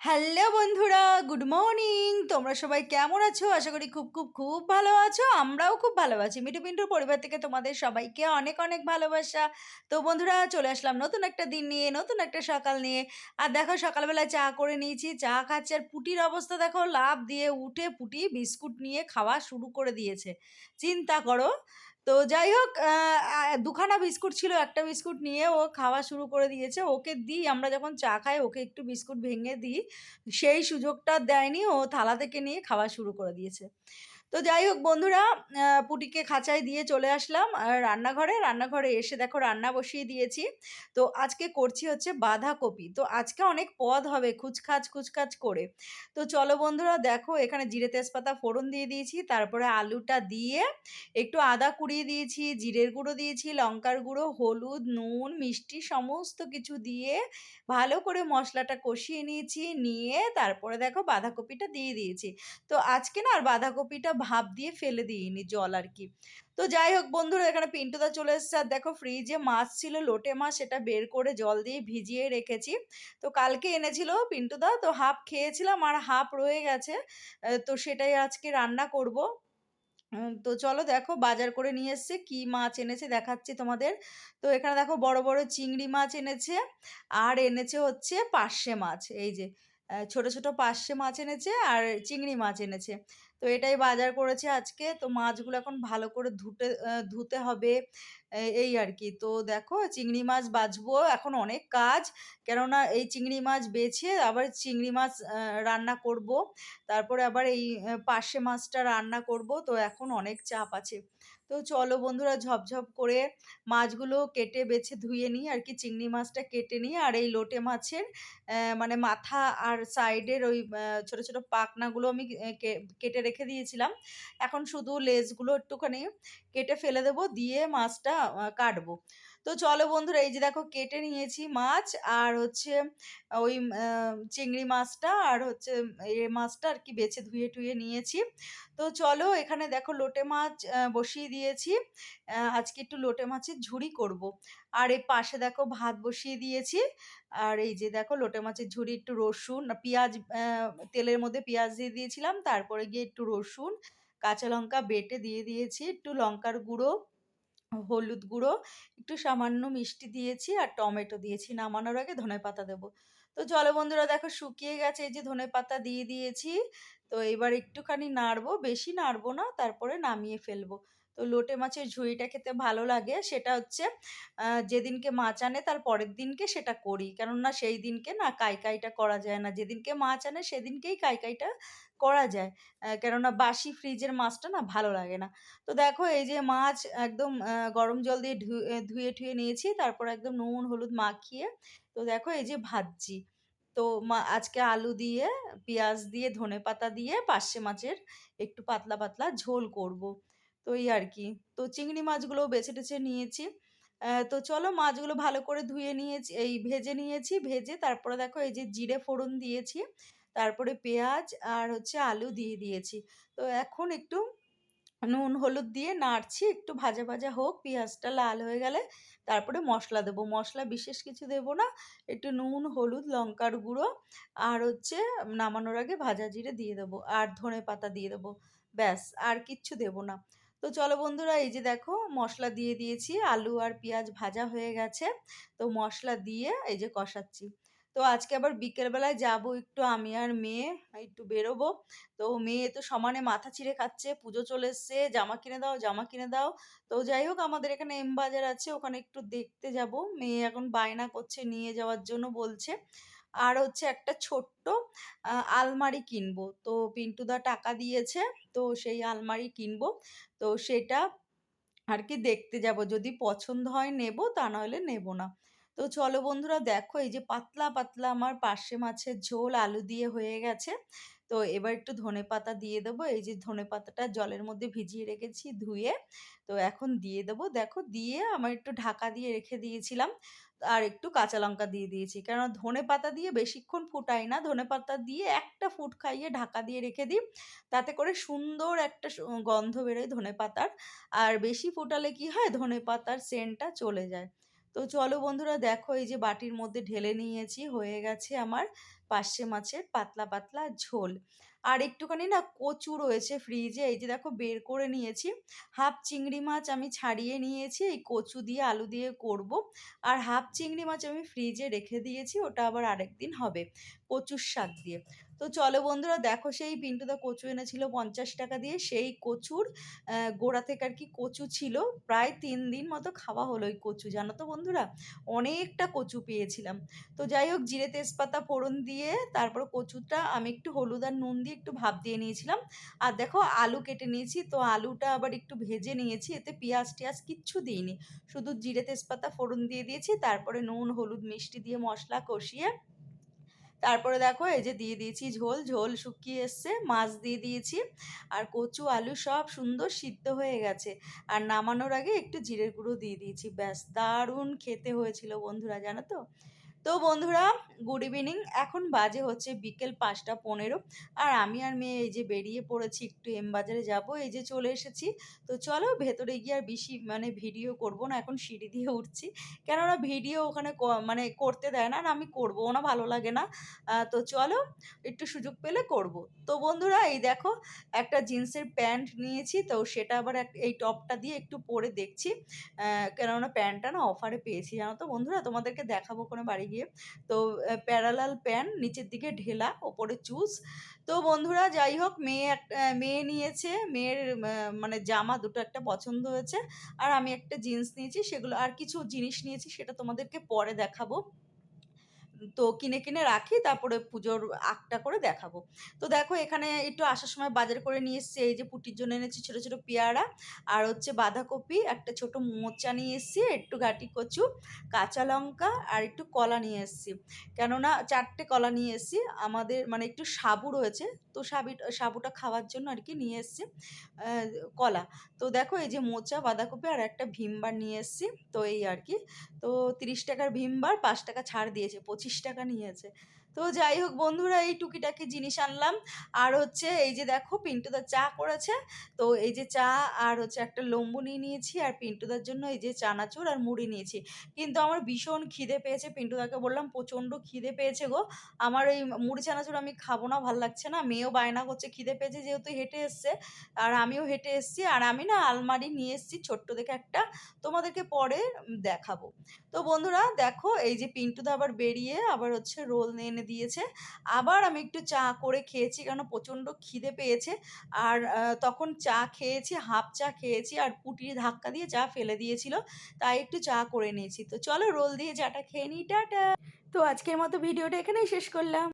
Hello বন্ধুরা, good morning. তোমরা সবাই কেমন আছো? আশা করি খুব খুব খুব ভালো আছো। আমরাও খুব ভালো আছি। মিঠু পিন্টুর পরিবার থেকে তোমাদের সবাইকে অনেক অনেক ভালোবাসা। তো বন্ধুরা, চলে আসলাম নতুন একটা দিন নিয়ে, নতুন একটা সকাল নিয়ে। আর দেখো, সকালবেলা চা করে নিয়েছি, চা খাচ্ছি। আর পুটির অবস্থা দেখো লাভ দিয়ে উঠে পুটি বিস্কুট নিয়ে খাওয়া শুরু করে দিয়েছে। চিন্তা করো তো যাই হোক দুখানা বিস্কুট ছিল, একটা বিস্কুট নিয়ে ও খাওয়া শুরু করে দিয়েছে। ওকে দিই, আমরা যখন চা খাই, ওকে একটু বিস্কুট ভেঙে দিই। সেই সুযোগটা দেয়নি, ও থালা থেকে নিয়ে খাওয়া শুরু করে দিয়েছে। তো যাই হোক বন্ধুরা পুটিকে খাঁচায় দিয়ে চলে আসলাম রান্নাঘরে। রান্নাঘরে এসে দেখো রান্না বসিয়ে দিয়েছি। তো আজকে করছি হচ্ছে বাঁধাকপি। তো আজকে অনেক পদ হবে খুচখাচ খুচখাচ করে। তো চলো বন্ধুরা, দেখো এখানে জিরে তেজপাতা ফোড়ন দিয়ে দিয়েছি, তারপরে আলুটা দিয়ে একটু আদা কুড়িয়ে দিয়েছি, জিরের গুঁড়ো দিয়েছি, লঙ্কার গুঁড়ো, হলুদ, নুন, মিষ্টি, সমস্ত কিছু দিয়ে ভালো করে মশলাটা কষিয়ে নিয়েছি, নিয়ে তারপরে দেখো বাঁধাকপিটা দিয়ে দিয়েছি। তো আজকে না আর বাঁধাকপিটা ভাপ দিয়ে ফেলে দিইনি জল আর কি। তো যাই হোক বন্ধুরা, এখানে পিন্টুদা চলে এসেছে। আর দেখো ফ্রিজে মাছ ছিল, লোটে মাছ সেটা বের করে জল দিয়ে ভিজিয়ে রেখেছি। তো কালকে এনেছিল পিন্টুদা, তো হাফ খেয়েছিলাম আর হাফ রয়ে গেছে। তো সেটাই আজকে রান্না করব। তো চলো দেখো বাজার করে নিয়ে এসছে, কি মাছ এনেছে দেখাচ্ছি তোমাদের। তো এখানে দেখো বড় বড় চিংড়ি মাছ এনেছে, আর এনেছে হচ্ছে পার্শে মাছ, এই যে। ছোট ছোট পার্শে মাছ এনেছে আর চিংড়ি মাছ এনেছে। তো এটাই বাজার করেছে আজকে। তো মাছগুলো এখন ভালো করে ধুতে ধুতে হবে এই আর কি। তো দেখো, চিংড়ি মাছ বাছবো এখন অনেক কাজ। কেননা এই চিংড়ি মাছ বেছে আবার চিংড়ি মাছ রান্না করব। তারপরে আবার এই পার্শে মাছটা রান্না করব। তো এখন অনেক চাপ আছে। তো চলো বন্ধুরা ঝপঝপ করে মাছগুলো কেটে বেছে ধুয়ে নিই আর কি, চিংড়ি মাছটা কেটে নিই আর এই লোটে মাছের মানে মাথা আর সাইডের ওই ছোটো ছোট পাখনাগুলো আমি কেটে রেখে দিয়েছিলাম। এখন শুধু লেজগুলো একটুখানি কেটে ফেলে দেবো, দিয়ে মাছটা কাটবো। তো চলো বন্ধুরা, এই যে দেখো কেটে নিয়েছি মাছ আর হচ্ছে ওই চিংড়ি মাছটা আর হচ্ছে এ মাছটা আর কি বেছে ধুয়ে টুয়ে নিয়েছি। তো চলো এখানে দেখো লোটে মাছ বসিয়ে দিয়েছি। আজকে একটু লোটে মাছের ঝুড়ি করব। আর এই পাশে দেখো ভাত বসিয়ে দিয়েছি। আর এই যে দেখো লোটে মাছের ঝুড়ি একটু রসুন, পেঁয়াজ তেলের মধ্যে পেঁয়াজ দিয়ে দিয়েছিলাম। তারপরে গিয়ে একটু রসুন, কাঁচা লঙ্কা বেটে দিয়ে দিয়েছি, একটু লঙ্কার গুঁড়ো হলুদ গুঁড়ো, একটু সামান্য মিষ্টি দিয়েছি আর টমেটো দিয়েছি। নামানোর আগে ধনে পাতা দেবো। তো চলো বন্ধুরা, দেখো শুকিয়ে গেছে, এই যে ধনে পাতা দিয়ে দিয়েছি। তো এবার একটুখানি নাড়বো, বেশি নাড়বো না, তারপরে নামিয়ে ফেলব। তো লোটে মাছের ঝুড়িটা খেতে ভালো লাগে। সেটা হচ্ছে যেদিনকে মাছ আনে তার পরের দিনকে সেটা করি। কেননা সেই দিনকে না কাইকাইটা করা যায় না। যেদিনকে মাছ আনে সেদিনকেই কাইকাইটা করা যায়। কেননা বাসি ফ্রিজের মাছটা না ভালো লাগে না। তো দেখো এই যে মাছ একদম গরম জল দিয়ে ধুয়ে টুয়ে নিয়েছি, তারপর একদম নুন, হলুদ মাখিয়ে, তো দেখো এই যে ভাজছি। তো মা, আজকে আলু দিয়ে, পেঁয়াজ দিয়ে, ধনেপাতা দিয়ে, পার্শে মাছের একটু পাতলা পাতলা ঝোল করব। তো এই আর কি। তো চিংড়ি মাছগুলো বেছে টেছে নিয়েছি। তো চলো মাছগুলো ভালো করে ধুয়ে নিয়েছি, এই ভেজে নিয়েছি, ভেজে তারপরে দেখো এই যে জিরে ফোড়ন দিয়েছি, তারপরে পেঁয়াজ আর হচ্ছে আলু দিয়ে দিয়েছি। তো এখন একটু নুন, হলুদ দিয়ে নাড়ছি, একটু ভাজা ভাজা হোক, পেঁয়াজটা লাল হয়ে গেলে তারপরে মশলা দেবো। মশলা বিশেষ কিছু দেবো না, একটু নুন, হলুদ, লঙ্কার গুঁড়ো আর হচ্ছে নামানোর আগে ভাজা জিরে দিয়ে দেবো আর ধনে পাতা দিয়ে দেবো। ব্যাস, আর কিচ্ছু দেবো না। তো চলো বন্ধুরা, এই যে দেখো মশলা দিয়ে দিয়েছি, আলু আর পেঁয়াজ ভাজা হয়ে গেছে। তো মশলা দিয়ে এই যে কষাচ্ছি। তো আজকে আবার বিকেলবেলায় যাব একটু, আমি আর মেয়ে একটু বেরোবো। তো মেয়ে তো সমানে মাথা ছিঁড়ে খাচ্ছে, পুজো চলে এসছে, জামা কিনে দাও, জামা কিনে দাও। তো যাই হোক, আমাদের এখানে এম বাজার আছে, ওখানে একটু দেখতে যাব। মেয়ে এখন বায়না করছে নিয়ে যাওয়ার জন্য বলছে। আর হচ্ছে একটা ছোট্ট আলমারি কিনবো। তো পিন্টুদা টাকা দিয়েছে, তো সেই আলমারি কিনবো। তো সেটা আর কি দেখতে যাব। যদি পছন্দ হয় নেব, তা নাহলে নেব না। তো চলো বন্ধুরা, দেখো এই যে পাতলা পাতলা আমার পার্শে মাছের ঝোল আলু দিয়ে হয়ে গেছে। তো এবার একটু ধনেপাতা দিয়ে দেবো। এই যে ধনেপাতাটা জলের মধ্যে ভিজিয়ে রেখেছি ধুয়ে। তো এখন দিয়ে দেবো। দেখো দিয়ে আমার একটু ঢাকা দিয়ে রেখে দিয়েছিলাম। আর একটু কাঁচা লঙ্কা দিয়ে দিয়েছি। কারণ ধনে পাতা দিয়ে বেশিক্ষণ ফুটাই না। ধনে পাতা দিয়ে একটা ফুট খাইয়ে ঢাকা দিয়ে রেখে দিই। তাতে করে সুন্দর একটা গন্ধ বেরোয় ধনে পাতার। আর বেশি ফোটালে কি হয়? ধনে পাতার সেন্টটা চলে যায়। তো চলো বন্ধুরা, দেখো এই যে বাটির মধ্যে ঢেলে নিয়েছি, হয়ে গেছে আমার পার্শে মাছের পাতলা পাতলা ঝোল। আর একটুখানি না কচু রয়েছে ফ্রিজে এই যে দেখো বের করে নিয়েছি। হাফ চিংড়ি মাছ আমি ছাড়িয়ে নিয়েছি, এই কচু দিয়ে, আলু দিয়ে করব। আর হাফ চিংড়ি মাছ আমি ফ্রিজে রেখে দিয়েছি, ওটা আবার আরেক দিন হবে কচুর শাক দিয়ে। তো চলো বন্ধুরা, দেখো সেই পিন্টুদা কচু এনেছিল পঞ্চাশ টাকা দিয়ে, সেই কচুর গোড়া থেকে আর কি কচু ছিল। প্রায় তিন দিন মতো খাওয়া হলো ওই কচু, জানো তো বন্ধুরা? অনেকটা কচু পেয়েছিলাম। তো যাই হোক, জিরে তেজপাতা ফোড়ন দিয়ে তারপর কচুটা আমি একটু হলুদ আর নুন দিয়ে একটু ভাপ দিয়ে নিয়েছিলাম। আর দেখো আলু কেটে নিয়েছি, তো আলুটা আবার একটু ভেজে নিয়েছি, এতে পেঁয়াজ টিয়াজ কিচ্ছু দিইনি। শুধু জিরে তেজপাতা ফোড়ন দিয়ে দিয়েছি, তারপরে নুন, হলুদ, মিষ্টি দিয়ে মশলা কষিয়ে, তারপরে দেখো এই যে দিয়ে দিয়েছি ঝোল ঝোল শুকিয়ে এসছে, মাছ দিয়ে দিয়েছি। আর কচু, আলু সব সুন্দর সিদ্ধ হয়ে গেছে। আর নামানোর আগে একটু জিরের গুঁড়ো দিয়ে দিয়েছি। ব্যাস, দারুণ খেতে হয়েছিল বন্ধুরা, জানো তো? তো বন্ধুরা গুড ইভিনিং এখন বাজে হচ্ছে বিকেল পাঁচটা পনেরো আর আমি আর মেয়ে এই যে বেরিয়ে পড়েছি একটু এম বাজারে যাব, এই যে চলে এসেছি। তো চলো ভেতরে গিয়ে আর বেশি মানে ভিডিও করব না, এখন সিঁড়ি দিয়ে উঠছি। কেননা ভিডিও ওখানে মানে করতে দেয় না আর আমি করব না, ভালো লাগে না। তো চলো একটু সুযোগ পেলে করব। তো বন্ধুরা, এই দেখো একটা জিন্সের প্যান্ট নিয়েছি, তো সেটা আবার এই টপটা দিয়ে একটু পরে দেখছি। কেননা প্যান্টটা না অফারে পেয়েছি, জানো তো বন্ধুরা? তোমাদেরকে দেখাবো কোনো বাড়ি গিয়ে। তো প্যারালাল প্যান নিচের দিকে ঢেলা, ওপরে চুজ তো বন্ধুরা, যাই হোক, মেয়ে একটা মেয়ে নিয়েছে। মেয়ের মানে জামা দুটো একটা পছন্দ হয়েছে। আর আমি একটা জিন্স নিয়েছি, সেগুলো, আর কিছু জিনিস নিয়েছি, সেটা তোমাদেরকে পরে দেখাবো। তো কিনে কিনে রাখি, তারপরে পুজোর আগটা করে দেখাবো। তো দেখো এখানে একটু আসার সময় বাজার করে নিয়ে এসেছি, এই যে পুটির জন্য এনেছি ছোটো ছোটো পেয়ারা আর হচ্ছে বাঁধাকপি, একটা ছোট মোচা নিয়ে এসেছি, একটু ঘাটি কচু, কাঁচা লঙ্কা আর একটু কলা নিয়ে এসেছি। কেননা চারটে কলা নিয়ে এসেছি, আমাদের মানে একটু সাবু রয়েছে, তো সাবি, সাবুটা খাওয়ার জন্য আর কি নিয়ে এসছি কলা। তো দেখো এই যে মোচা, বাঁধাকপি আর একটা ভিমবার নিয়ে এসেছি, তো এই আর কি। তো তিরিশ টাকার ভীম বার পাঁচ টাকা ছাড় দিয়েছে পঁচিশ টাকা নিয়েছে। তো যাই হোক বন্ধুরা, এই টুকিটাকি জিনিস আনলাম। আর হচ্ছে এই যে দেখো পিন্টুদা চা করেছে। তো এই যে চা আর হচ্ছে একটা লম্বু নিয়ে নিয়েছি, আর পিন্টুদার জন্য এই যে চানাচুর আর মুড়ি নিয়েছি। কিন্তু আমার ভীষণ খিদে পেয়েছে পিন্টুদাকে বললাম, প্রচণ্ড খিদে পেয়েছে গো। আমার এই মুড়ি চানাচুর আমি খাব না, ভালো লাগছে না। মেয়েও বায়না করছে, খিদে পেয়েছে যেহেতু হেঁটে এসছে। আর আমিও হেঁটে এসছি, আর আমি না আলমারি নিয়ে এসছি ছোট্ট দেখে একটা। তোমাদেরকে পরে দেখাবো। তো বন্ধুরা, দেখো এই যে পিন্টুদা আবার বেরিয়ে আবার হচ্ছে রোল এনে দিয়েছে। আবার আমি একটু চা করে খেয়েছি কেন প্রচণ্ড খিদে পেয়েছে। আর তখন চা খেয়েছি, হাফ চা খেয়েছি আর পুটির ধাক্কা দিয়ে চা ফেলে দিয়েছিল, তাই একটু চা করে নিয়েছি। তো চলো রোল দিয়ে চাটা খেয়ে নিই, টাটা! তো আজকের মতো ভিডিওটা এখানেই শেষ করলাম।